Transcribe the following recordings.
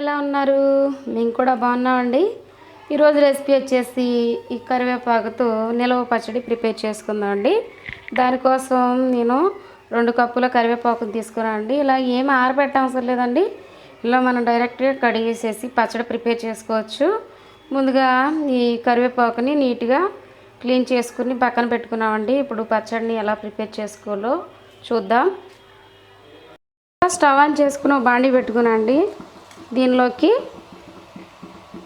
ఎలా ఉన్నారు? మేము కూడా బాగున్నామండి. ఈరోజు రెసిపీ వచ్చేసి ఈ కరివేపాకుతో నిలవ పచ్చడి ప్రిపేర్ చేసుకుందామండి. దానికోసం నేను రెండు కప్పుల కరివేపాకుని తీసుకున్నానండి ఇలా ఏం ఆరబెట్ట అవసరం లేదండి. ఇలా మనం డైరెక్ట్గా కడిగేసేసి పచ్చడి ప్రిపేర్ చేసుకోవచ్చు. ముందుగా ఈ కరివేపాకుని నీట్గా క్లీన్ చేసుకుని పక్కన పెట్టుకున్నామండి. ఇప్పుడు పచ్చడిని ఎలా ప్రిపేర్ చేసుకోవాలో చూద్దాం. స్టవ్ ఆన్ చేసుకుని ఒక బాండి అండి దీనిలోకి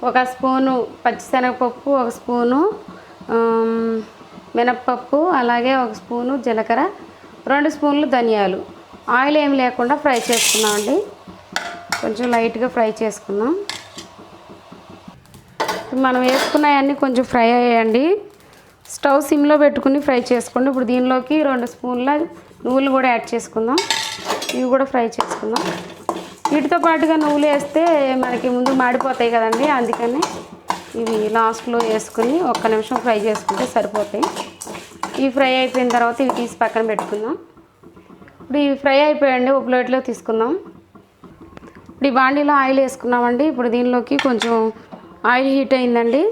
ఒక స్పూను పచ్చిశనగపప్పు ఒక స్పూను మినప్పప్పు అలాగే ఒక స్పూను జీలకర్ర రెండు స్పూన్లు ధనియాలు. ఆయిల్ ఏం లేకుండా ఫ్రై చేసుకున్నామండి కొంచెం లైట్గా ఫ్రై చేసుకుందాం. మనం వేసుకున్నవన్నీ కొంచెం ఫ్రై అయ్యాయండి. స్టవ్ సిమ్లో పెట్టుకుని ఫ్రై చేసుకోండి. ఇప్పుడు దీనిలోకి రెండు స్పూన్ల నువ్వులు కూడా యాడ్ చేసుకుందాం. ఇవి కూడా ఫ్రై చేసుకుందాం. వీటితో పాటుగా నువ్వులు వేస్తే మనకి ముందు మాడిపోతాయి కదండి అందుకని ఇవి లాస్ట్లో వేసుకుని ఒక్క నిమిషం ఫ్రై చేసుకుంటే సరిపోతాయి. ఇవి ఫ్రై అయిపోయిన తర్వాత ఇవి తీసి పక్కన పెట్టుకుందాం. ఇప్పుడు ఇవి ఫ్రై అయిపోయండి ఒక ప్లేట్లో తీసుకుందాం. ఇప్పుడు ఈ బాండీలో ఆయిల్ వేసుకున్నామండి ఇప్పుడు దీనిలోకి కొంచెం ఆయిల్ హీట్ అయిందండి.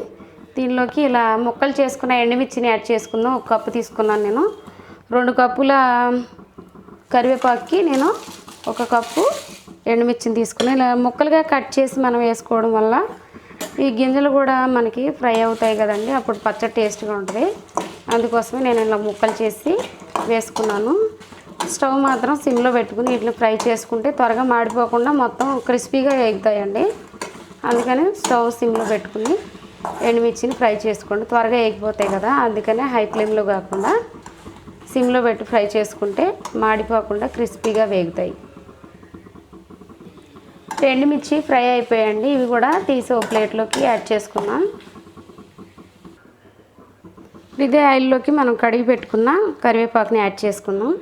దీనిలోకి ఇలా ముక్కలు చేసుకున్న ఎండుమిర్చిని యాడ్ చేసుకుందాం ఒక కప్పు తీసుకున్నాను నేను. రెండు కప్పుల కరివేపాకుకి నేను ఒక కప్పు ఎండుమిర్చిని తీసుకుని ఇలా ముక్కలుగా కట్ చేసి మనం వేసుకోవడం వల్ల ఈ గింజలు కూడా మనకి ఫ్రై అవుతాయి కదండి. అప్పుడు పచ్చడి టేస్ట్గా ఉంటుంది. అందుకోసమే నేను ఇలా ముక్కలు చేసి వేసుకున్నాను. స్టవ్ మాత్రం సిమ్లో పెట్టుకుని వీటిని ఫ్రై చేసుకుంటే త్వరగా మాడిపోకుండా మొత్తం క్రిస్పీగా వేగుతాయండి అందుకని స్టవ్ సిమ్లో పెట్టుకుని ఎండుమిర్చిని ఫ్రై చేసుకోండి. త్వరగా వేగిపోతాయి కదా. అందుకనే హై ఫ్లేమ్లో కాకుండా సిమ్లో పెట్టి ఫ్రై చేసుకుంటే మాడిపోకుండా క్రిస్పీగా వేగుతాయి. ఎండుమిర్చి ఫ్రై అయిపోయాయండి ఇవి కూడా తీసి ఒక ప్లేట్లోకి యాడ్ చేసుకున్నాం ఇదే ఆయిల్లోకి మనం కడిగి పెట్టుకున్న కరివేపాకుని యాడ్ చేసుకున్నాం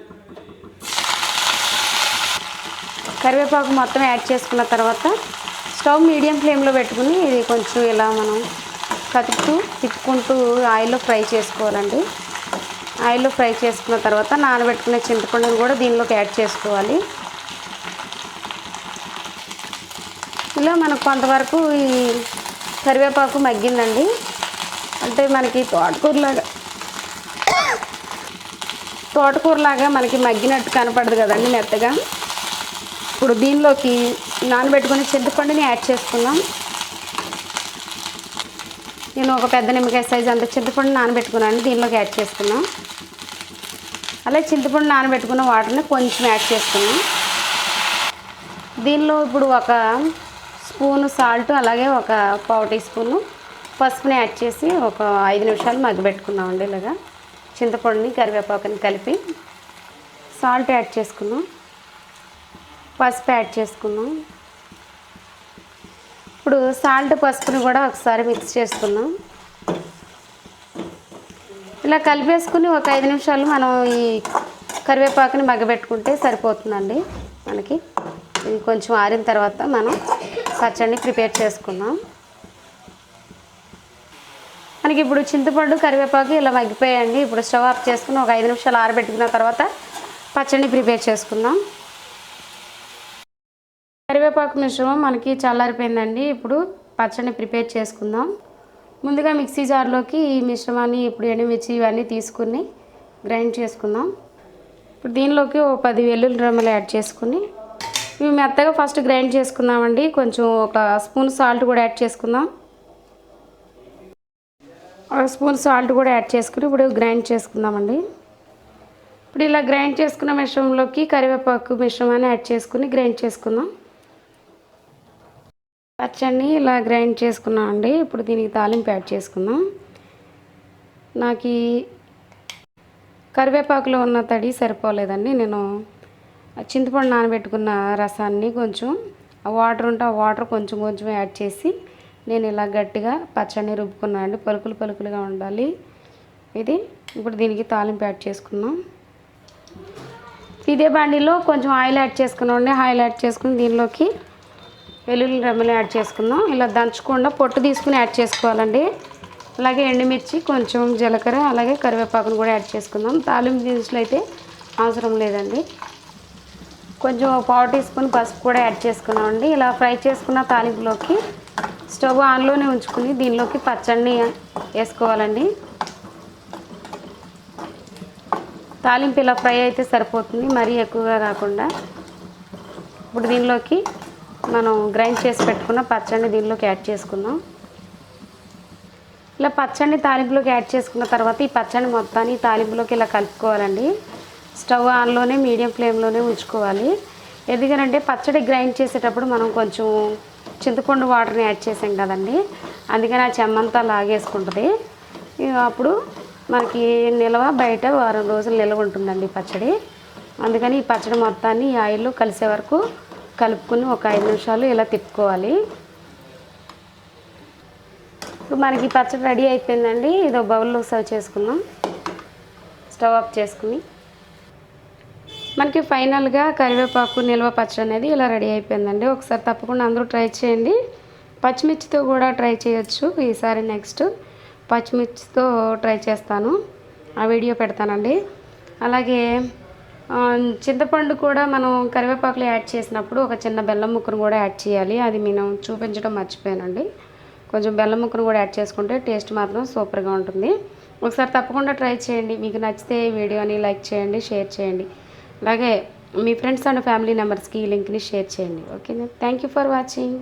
కరివేపాకు మొత్తం యాడ్ చేసుకున్న తర్వాత స్టవ్ మీడియం ఫ్లేమ్లో పెట్టుకుని ఇది కొంచెం ఇలా మనం కదుపుతూ తిప్పుకుంటూ ఆయిల్లో ఫ్రై చేసుకోవాలండి. ఆయిల్లో ఫ్రై చేసుకున్న తర్వాత నానబెట్టుకునే చింతపండుని కూడా దీనిలోకి యాడ్ చేసుకోవాలి. ఇలా మనకు కొంతవరకు ఈ కరివేపాకు మగ్గిందండి. అంటే మనకి తోటకూరలాగా తోటకూరలాగా మనకి మగ్గినట్టు కనపడదు కదండి మెత్తగా. ఇప్పుడు దీనిలోకి నానబెట్టుకుని చింతపండుని యాడ్ చేసుకుందాం. నేను ఒక పెద్ద నిమ్మకాయ సైజ్ అంత చింతపండు నానబెట్టుకున్నాను దీనిలోకి యాడ్ చేసుకున్నాం అలాగే చింతపండు నానబెట్టుకున్న వాటర్ని కొంచెం యాడ్ చేసుకున్నాం దీనిలో ఇప్పుడు ఒక స్పూను సాల్ట్ అలాగే ఒక పావు టీ స్పూను పసుపుని యాడ్ చేసి ఒక ఐదు నిమిషాలు మగ్గబెట్టుకున్నామండి ఇలాగా. చింతపండుని కరివేపాకుని కలిపి సాల్ట్ యాడ్ చేసుకున్నాం. పసుపు యాడ్ చేసుకున్నాం. ఇప్పుడు సాల్ట్ పసుపుని కూడా ఒకసారి మిక్స్ చేసుకున్నాం. ఇలా కలిపేసుకుని ఒక ఐదు నిమిషాలు మనం ఈ కరివేపాకుని మగ్గబెట్టుకుంటే సరిపోతుందండి మనకి. ఇది కొంచెం ఆరిన తర్వాత మనం పచ్చడిని ప్రిపేర్ చేసుకుందాం మనకి ఇప్పుడు చింతపండు కరివేపాకు ఇలా మగ్గిపోయాయండి. ఇప్పుడు స్టవ్ ఆఫ్ చేసుకుని ఒక ఐదు నిమిషాలు ఆరబెట్టుకున్న తర్వాత పచ్చడిని ప్రిపేర్ చేసుకుందాం. కరివేపాకు మిశ్రమం మనకి చల్లారిపోయిందండి. ఇప్పుడు పచ్చడిని ప్రిపేర్ చేసుకుందాం. ముందుగా మిక్సీ జార్లోకి ఈ మిశ్రమాన్ని ఇప్పుడు ఎండుమిర్చి ఇవన్నీ తీసుకుని గ్రైండ్ చేసుకుందాం. ఇప్పుడు దీనిలోకి ఓ పది వెల్లుల్లి రమ్మలు యాడ్ చేసుకుని ఇవి మెత్తగా ఫస్ట్ గ్రైండ్ చేసుకుందామండి. కొంచెం ఒక స్పూన్ సాల్ట్ కూడా యాడ్ చేసుకుందాం. ఒక స్పూన్ సాల్ట్ కూడా యాడ్ చేసుకుని ఇప్పుడు గ్రైండ్ చేసుకుందామండి. ఇప్పుడు ఇలా గ్రైండ్ చేసుకున్న మిశ్రమంలోకి కరివేపాకు మిశ్రమాన్ని యాడ్ చేసుకుని గ్రైండ్ చేసుకుందాం. పచ్చడిని ఇలా గ్రైండ్ చేసుకున్నామండి. ఇప్పుడు దీనికి తాలింపు యాడ్ చేసుకుందాం. నాకు కరివేపాకులో ఉన్న తడి సరిపోలేదండి. నేను చింతపండు నానబెట్టుకున్న రసాన్ని కొంచెం ఆ వాటర్ ఉంటే ఆ వాటర్ కొంచెం కొంచెం యాడ్ చేసి నేను ఇలా గట్టిగా పచ్చడిని రుబ్బుకున్నాను అండి. పలుకులు పలుకులుగా ఉండాలి. ఇది ఇప్పుడు దీనికి తాలింపు యాడ్ చేసుకుందాం. ఇదే బండిలో కొంచెం ఆయిల్ యాడ్ చేసుకున్నాం ఆయిల్ యాడ్ చేసుకుని దీనిలోకి వెల్లుల్లి రెమ్మలు యాడ్ చేసుకుందాం. ఇలా దంచకుండా పొట్టు తీసుకుని యాడ్ చేసుకోవాలండి. అలాగే ఎండుమిర్చి కొంచెం జీలకర్ర అలాగే కరివేపాకును కూడా యాడ్ చేసుకుందాం. తాలింపు దినుసులు అయితే అవసరం లేదండి. కొంచెం పావు టీ స్పూన్ పసుపు కూడా యాడ్ చేసుకున్నామండి ఇలా ఫ్రై చేసుకున్న తాలింపులోకి స్టవ్ ఆన్లోనే ఉంచుకుని దీనిలోకి పచ్చడిని వేసుకోవాలండి. తాలింపు ఇలా ఫ్రై అయితే సరిపోతుంది మరీ ఎక్కువగా కాకుండా. ఇప్పుడు దీనిలోకి మనం గ్రైండ్ చేసి పెట్టుకున్న పచ్చడిని దీనిలోకి యాడ్ చేసుకుందాం. ఇలా పచ్చడిని తాలింపులోకి యాడ్ చేసుకున్న తర్వాత ఈ పచ్చడి మొత్తాన్ని తాలింపులోకి ఇలా కలుపుకోవాలండి. స్టవ్ ఆన్లోనే మీడియం ఫ్లేమ్లోనే ఉంచుకోవాలి. ఎందుకనంటే పచ్చడి గ్రైండ్ చేసేటప్పుడు మనం కొంచెం చింతపండు వాటర్ని యాడ్ చేసాం కదండి. అందుకని ఆ చెమ్మంతా లాగేసుకుంటుంది. అప్పుడు మనకి నిల్వ బయట వారం రోజులు నిల్వ ఉంటుందండి పచ్చడి. అందుకని ఈ పచ్చడి మొత్తాన్ని ఈ ఆయిల్లో కలిసే వరకు కలుపుకుని ఒక ఐదు నిమిషాలు ఇలా తిప్పుకోవాలి. ఇప్పుడు మనకి ఈ పచ్చడి రెడీ అయిపోయిందండి. ఇదో బౌల్లో సర్వ్ చేసుకుందాం. స్టవ్ ఆఫ్ చేసుకుని. మనకి ఫైనల్గా కరివేపాకు నిల్వ పచ్చడి అనేది ఇలా రెడీ అయిపోయిందండి. ఒకసారి తప్పకుండా అందరూ ట్రై చేయండి. పచ్చిమిర్చితో కూడా ట్రై చేయొచ్చు. ఈసారి నెక్స్ట్ పచ్చిమిర్చితో ట్రై చేస్తాను. ఆ వీడియో పెడతానండి. అలాగే చింతపండు కూడా మనం కరివేపాకులు యాడ్ చేసినప్పుడు ఒక చిన్న బెల్లం ముక్కను కూడా యాడ్ చేయాలి. అది నేను చూపించడం మర్చిపోయానండి. కొంచెం బెల్లం ముక్కను కూడా యాడ్ చేసుకుంటే టేస్ట్ మాత్రం సూపర్గా ఉంటుంది. ఒకసారి తప్పకుండా ట్రై చేయండి. మీకు నచ్చితే ఈ వీడియోని లైక్ చేయండి షేర్ చేయండి. అలాగే మీ ఫ్రెండ్స్ అండ్ ఫ్యామిలీ మెంబర్స్కి ఈ లింక్ని షేర్ చేయండి. ఓకేనా థ్యాంక్ యూ ఫర్ వాచింగ్